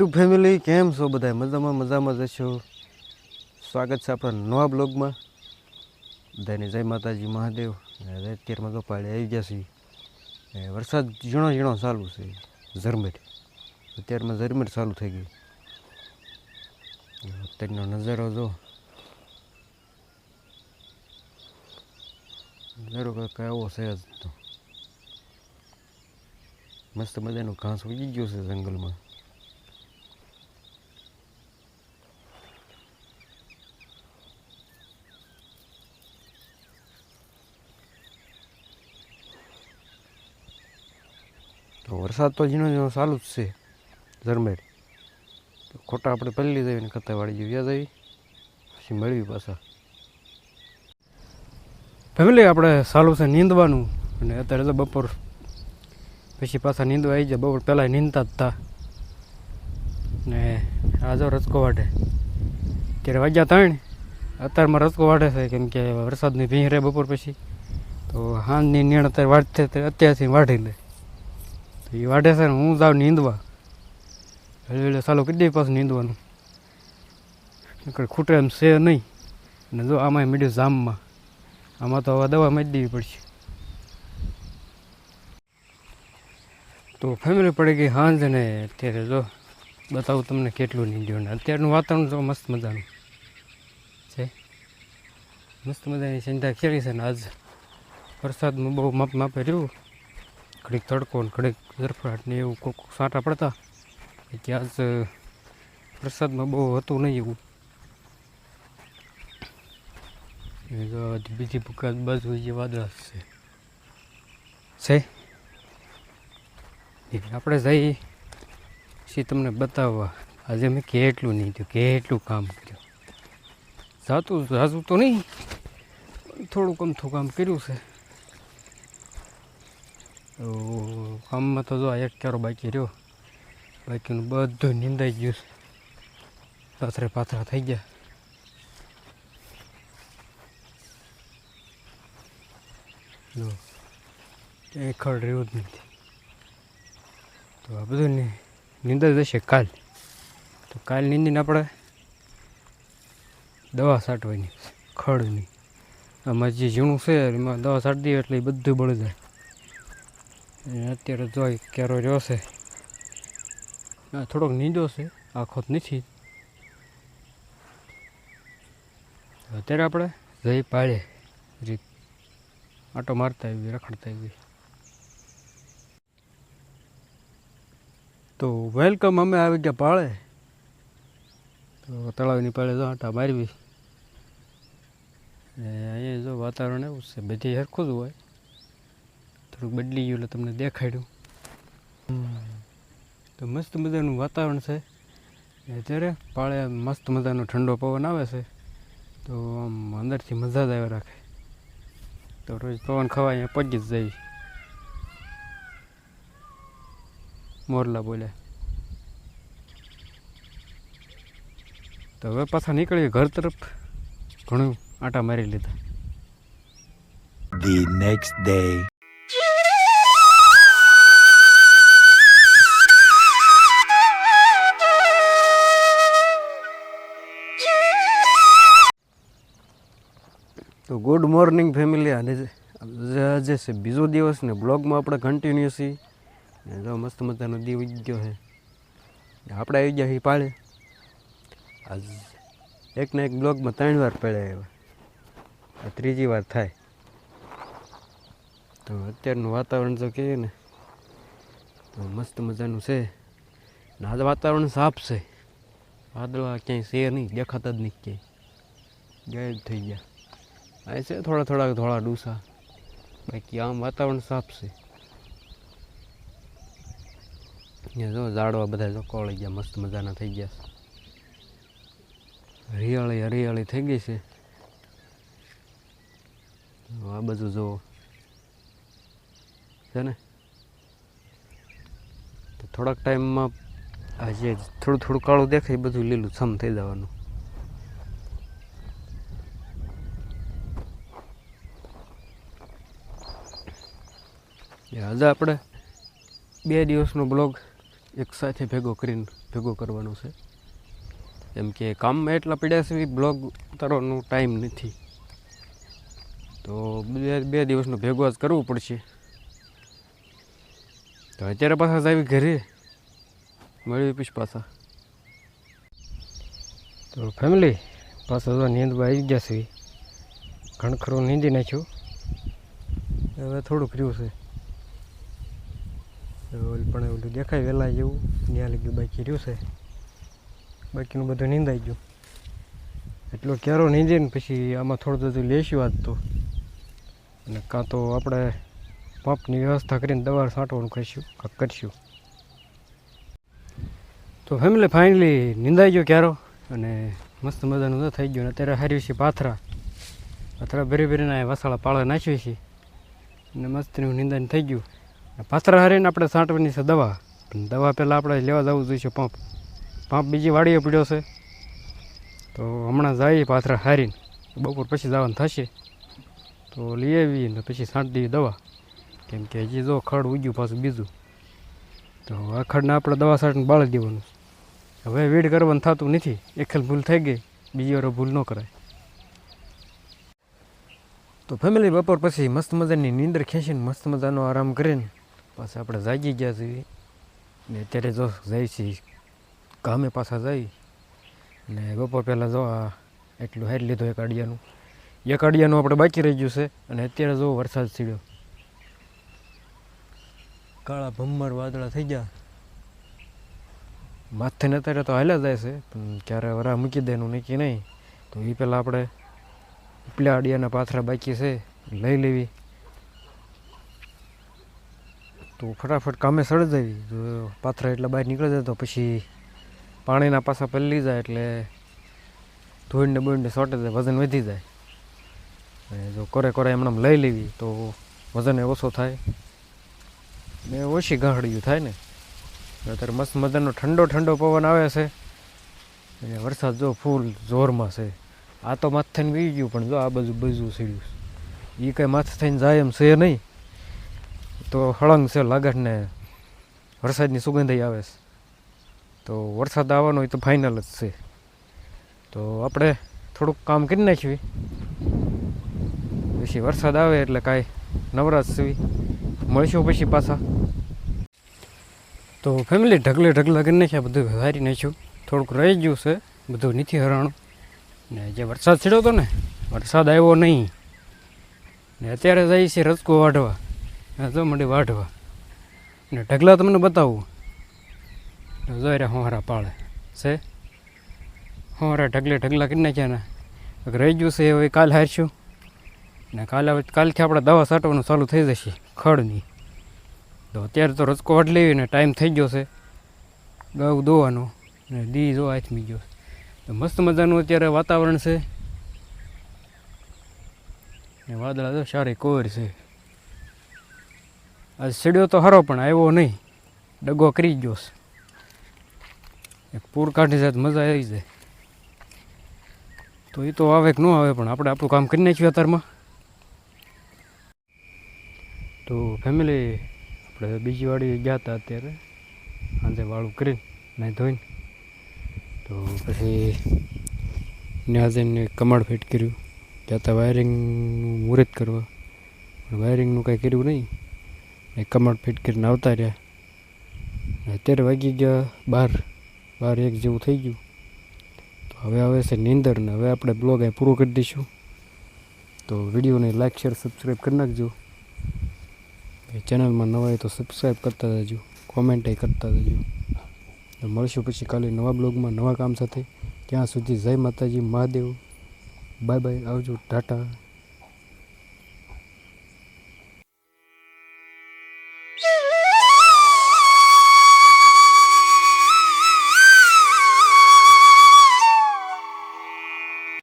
YouTube family કેમ છો બધા મજામાં મજામાં છો? સ્વાગત છે આપણા નવા બ્લોગમાં. બધાને જય માતાજી, મહાદેવ. અત્યારમાં તો પાડે આવી ગયા છીએ. વરસાદ ઝીણો ઝીણો ચાલુ છે ઝરમેટ અત્યારમાં ઝરમેટ ચાલુ થઈ ગઈ. અત્યારનો નજારો જો. નજારો કંઈક આવો છે જ તો. મસ્ત મજાનું ઘાસ ઉગી ગયું છે જંગલમાં તો વરસાદ તો ઝીણો ઝીણો ચાલુ જ છે, ઝરમેર. તો ખોટા આપણે પહેલી જઈએ ને કતા વાળી જઈએ આવી, પછી મળવી પાછા. ફેમિલી, આપણે ચાલુ છે નીંદવાનું અને અત્યારે તો બપોર પછી પાછા નીંદવા આવી જાય બપોર પહેલાં નીંદતા જ હતા ને આ જો રસકો વાટે ત્યારે વાગ્યા ત્રણ. અત્યારમાં રસકો વાટે છે, કેમ કે વરસાદની ભીં રહે બપોર પછી. તો હાંજની નીણ અત્યારે વાટતે અત્યારથી વાઢી લે. એ વાઢે છે ને હું જાઉં નીંદવા. એટલે એટલે ચાલો કરી દઈએ પાછું નીંદવાનું. ખૂટે એમ છે નહીં. અને જો આમાં મીડ્યું જામમાં. આમાં તો હવે દવા મારી દેવી પડશે. તો ફેમિલી પડી ગઈ હાંજ ને અત્યારે જો બતાવું તમને કેટલું નીંદ્યું ને. અત્યારનું વાતાવરણ જો મસ્ત મજાનું છે. મસ્ત મજાની ચિંતા ખેડી છે ને આજ. વરસાદમાં બહુ માપ માપે રહ્યું. ઘડીક તડકો ને ઘડીક ઝરફરાટ ને એવું કોક સાંટા પડતા. ત્યાં જ વરસાદમાં બહુ હતું નહીં એવું. બીજી ભૂકાત બાજુ જે વાદળા છે. છે? આપણે જઈ પછી તમને બતાવવા. આજે મેં કેટલું નહીં થયું કેટલું કામ કર્યું. જાતું, જાજુ તો નહીં થોડુંક અમથું કામ કર્યું છે. કામમાં તો જો એક ક્યારો બાકી રહ્યો. બાકીનું બધું નિંદાઈ ગયું પાથરે પાથરા થઈ ગયા. જો ખડ રહ્યું જ નથી. તો આ બધું નિંદાઈ જશે કાલ. તો કાલ નીંદીને આપણે દવા છાંટવાની ખડની આમાં જે ઝીણું છે, એમાં દવા છાંટી દઈએ એટલે બધું બળી જાય. અત્યારે જોઈ ક્યારો રહ્યો છે. થોડોક નીંદો છે. આખો નથી. અત્યારે આપણે જઈ પાડે. રીત આટો મારતા આવી રખડતા આવી તો વેલકમ અમે આવી ગયા પાળે. તો તળાવની પાળે જો આટા મારવી. અહીંયા જો વાતાવરણ એવું છે. બધી સરખું જ હોય. થોડુંક બદલી ગયું એટલે તમને દેખાડ્યું. તો મસ્ત મજાનું વાતાવરણ છે. અત્યારે પાળે મસ્ત મજાનો ઠંડો પવન આવે છે. તો આમ અંદરથી મજા જ આવ્યા રાખે. તો રોજ પવન ખવાય અહીંયા પગી જ જાય. મોરલા બોલ્યા. તો હવે પાછા નીકળીએ ઘર તરફ. ઘણું આટા મારી લીધા. The next day. તો ગુડ મોર્નિંગ ફેમિલી અને આજે છે બીજો દિવસ ને બ્લોગમાં આપણે કન્ટિન્યુ છીએ. જો મસ્ત મજાનો દી ઉગી ગયો છે. આપણે આવી ગયા છીએ પાળે. આજ એકને એક બ્લોગમાં ત્રણ વાર પડ્યા એવા. આ ત્રીજી વાર થાય. તો અત્યારનું વાતાવરણ જો કહીએ ને, તો મસ્ત મજાનું છે. ને આજે વાતાવરણ સાફ છે. વાદળા ક્યાંય છે નહીં, દેખાતા જ નહીં ક્યાંય. ગાયબ થઈ ગયા. આ છે, થોડા થોડા ધોળા ડૂસા બાકી આમ વાતાવરણ સાફ છે. જો ઝાડવા બધા જો કોળી ગયા, મસ્ત મજાના થઈ ગયા છે. હરિયાળી હરિયાળી થઈ ગઈ છે. આ બધું જુઓ. છે ને? તો થોડાક ટાઈમમાં આજે થોડું થોડું કાળું દેખાય બધું લીલું, છમ થઈ જવાનું. આજે આપણે બે દિવસનો બ્લોગ એક સાથે ભેગો કરીને ભેગો કરવાનો છે. એમ કે કામમાં એટલા પડ્યા છે બ્લોગ ઉતારવાનો ટાઈમ નથી. તો બે બે દિવસનો ભેગો જ કરવું પડશે. તો અત્યારે પાછા આવી ઘરે. મળી પછી પાછા. તો ફેમિલી પાછા તો નીંદવા આવી ગયા છે. ઘણ ખરું નીંદી નાખ્યું. હવે થોડુંક રહ્યું છે. ઓલું પણ ઓલું દેખાય વહેલા જેવું. ત્યાં લગી બાકી રહ્યું છે. બાકીનું બધું નીંદાઈ ગયું. એટલો ક્યારો નીંદે ને પછી આમાં થોડું બધું લેશું આજ તો. અને કાં તો આપણે પંપની વ્યવસ્થા કરીને દવા છાંટવાનું કરીશું, કાંક કરીશું. તો ફેમિલી ફાઇનલી નિંદાઈ ગયો ક્યારો અને મસ્ત મજાનું તો થઈ ગયું. ને અત્યારે હાર્યું છે પાથરા. પાથરા ભરી ભરીને વસાળા પાળા નાખ્યું છે. અને મસ્તનું નિંદાન થઈ ગયું. પાથરા હારીને આપણે છાંટવાની છે દવા. દવા પહેલાં આપણે લેવા જવું જોઈશે પંપ. પંપ બીજી વાડીએ પડ્યો છે. તો હમણાં જઈએ પાથરા હારીને. બપોર પછી જવાનું થશે. તો લઈ આવીએ ને પછી છાંટી દઈએ દવા. કેમ કે હજી જો ખડ ઉગ્યું પાછું બીજું. તો આ ખડને આપણે દવા છાંટીને બાળી દેવાનું હવે વેડ કરવાનું થતું નથી. એકલ ભૂલ થઈ ગઈ. બીજી વાર ભૂલ ન કરાય. તો ફેમિલી બપોર પછી મસ્ત મજાની નીંદર ખેંચીને મસ્ત મજાનો આરામ કરીને પાછા આપણે જાગી ગયા છીએ. ને અત્યારે જો જાય છે ગામે પાછા જઈ. ને બપોર પહેલાં જો આ એટલું હારી લીધું એક અડિયાનું. એક અડિયાનું આપણે બાકી રહી ગયું છે. અને અત્યારે જો વરસાદ સીડ્યો. કાળા ભમ્મર વાદળા થઈ ગયા. માથે ને અત્યારે તો હાલ્યા જાય છે, પણ ક્યારે વરા મૂકી દેનું નક્કી નહીં. તો એ પહેલાં આપણે ઉપલા અડિયાના પાથરા બાકી છે, લઈ લેવી. તો ફટાફટ કામે સળજાવી જો પાથરા એટલા બહાર નીકળી જાય તો પછી પાણીના પાછા પલળી જાય એટલે ધોઈને બોઈને સોટે જાય, વજન વધી જાય. અને જો કોરે કોરે એમણે લઈ લેવી તો વજન ઓછો થાય. ને ઓછી ગાંહડિયું થાય ને. અત્યારે મસ્ત મજાનો ઠંડો ઠંડો પવન આવે છે. અને વરસાદ જો ફૂલ જોરમાં છે. આ તો માથ થઈને વી ગયું પણ જો આ બાજુ બાજુ સીડ્યું એ કંઈ માથ થઈને જાય એમ છે નહીં. તો હળંગ છે લાગટ ને વરસાદની સુગંધ ય આવે છે. તો વરસાદ આવવાનો હોય તો ફાઇનલ જ છે. તો આપણે થોડુંક કામ કરી નાખ્યું પછી વરસાદ આવે એટલે કાંઈ નવરાશ સુવી મળીશું પછી પાછા. તો ફેમિલી ઢગલે ઢગલા કરી નાખ્યા, બધું હારી નાખ્યું. થોડુંક રહી ગયું છે, બધું નથી હરાણું. ને જે વરસાદ છેડ્યો હતો ને, વરસાદ આવ્યો નહીં. ને અત્યારે જાય છે રસકો વાઢવા. આ જો મંડી વાઢવા. ને ઢગલા તમને બતાવું. જો રે હોંહરા પાળે છે? હોંહરા ઢગલે ઢગલા કરી નાખ્યા ને. રહી ગયું છે, હવે કાલ હારશું. ને કાલે કાલથી આપણે દવા છાંટવાનું ચાલુ થઈ જશે ખડની તો અત્યારે તો રસકો વાટ લેવી ને ટાઈમ થઈ ગયો છે. ગાઉ દોવાનો. ને દી જો આથમી ગયો તો મસ્ત મજાનું અત્યારે વાતાવરણ છે. ને વાદળા તો સારી કોર છે. સીડ્યો તો હરો પણ આવ્યો નહીં. ડગો કરી ગયો છે એક પૂર કાઢી જાય મજા આવી જાય. તો એ તો આવે કે ન આવે પણ આપણે આપણું કામ કરી નાખ્યું અત્યારમાં. તો ફેમિલી આપણે બીજી વાડી ગયા હતા અત્યારે. સાંજે વાળું કરીને નાહી ધોઈને. તો પછી ત્યાં જઈને કમાડ ફિટ કર્યું. ત્યાં હતા વાયરિંગનું મુહૂર્ત કરવા. વાયરિંગનું કાંઈ કર્યું નહીં. એ કમળ ફિટ કરીને આવતા રહ્યા. અત્યારે વાગી ગયા બાર બાર એક જેવું થઈ ગયું. તો હવે આવે છે નીંદર ને હવે આપણે બ્લોગ એ પૂરો કરી દઈશું. તો વિડીયોને લાઇક શેર સબસ્ક્રાઈબ કરી નાખજો. ચેનલમાં નવા હોય તો સબસ્ક્રાઈબ કરતા જજો કોમેન્ટ કરતા જજો. તો મળશું પછી કાલે નવા બ્લોગમાં નવા કામ સાથે. ત્યાં સુધી જય માતાજી, મહાદેવ. બાય બાય, આવજો, ટાટા.